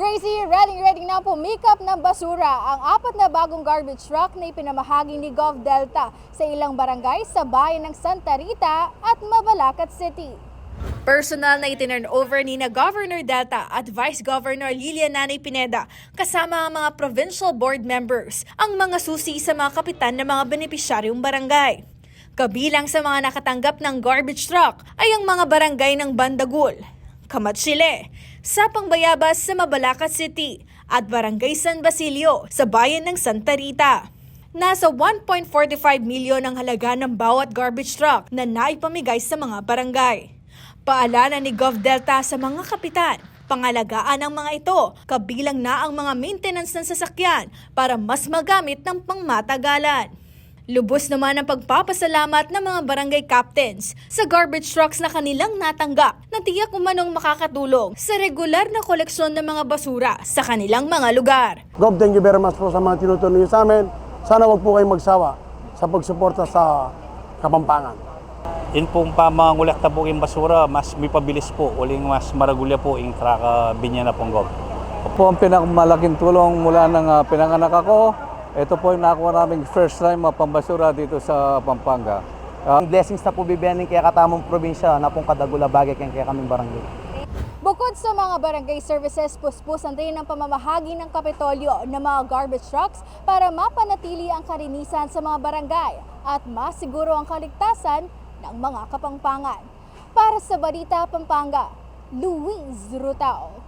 Gracie, ready ready na pumikap ng basura ang apat na bagong garbage truck na ipinamahagi ni Gov Delta sa ilang barangay sa bayan ng Santa Rita at Mabalacat City. Personal na itinurn over ni na Governor Delta at Vice Governor Lilian Nanay Pineda kasama ang mga provincial board members ang mga susi sa mga kapitan ng mga benepisyaryong barangay. Kabilang sa mga nakatanggap ng garbage truck ay ang mga barangay ng Bandagul, Kamatsile, Sapang Bayabas sa Mabalacat City at Barangay San Basilio sa bayan ng Santa Rita. Nasa 1.45 milyon ang halaga ng bawat garbage truck na naipamigay sa mga barangay. Paalala ni Gov Delta sa mga kapitan, pangalagaan ang mga ito, kabilang na ang mga maintenance ng sasakyan para mas magamit ng pangmatagalan. Lubos naman ang pagpapasalamat ng mga barangay captains sa garbage trucks na kanilang natanggap na tiyak umanong makakatulong sa regular na koleksyon ng mga basura sa kanilang mga lugar. Gob, thank you very much po sa mga tinutuloy niyo sa amin. Sana wag po kayong magsawa sa pagsuporta sa Kapampangan. Yun pong pamangulekta po yung basura, mas may pabilis po, uling mas maragulya po yung traka binya na pong gob. po ang pinakamalaking tulong mula ng ah, pinanganak ako. Ito po yung nakuha naming first time mapambasura dito sa Pampanga. Ang blessings na po bibiyanin kaya katamong probinsya na pong kadagula bagay kaya kaya kaming barangay. Bukod sa mga barangay services, puspusan din ang pamamahagi ng Kapitolyo ng mga garbage trucks para mapanatili ang karinisan sa mga barangay at masiguro ang kaligtasan ng mga kapangpangan. Para sa Balita Pampanga, Luis Rutao.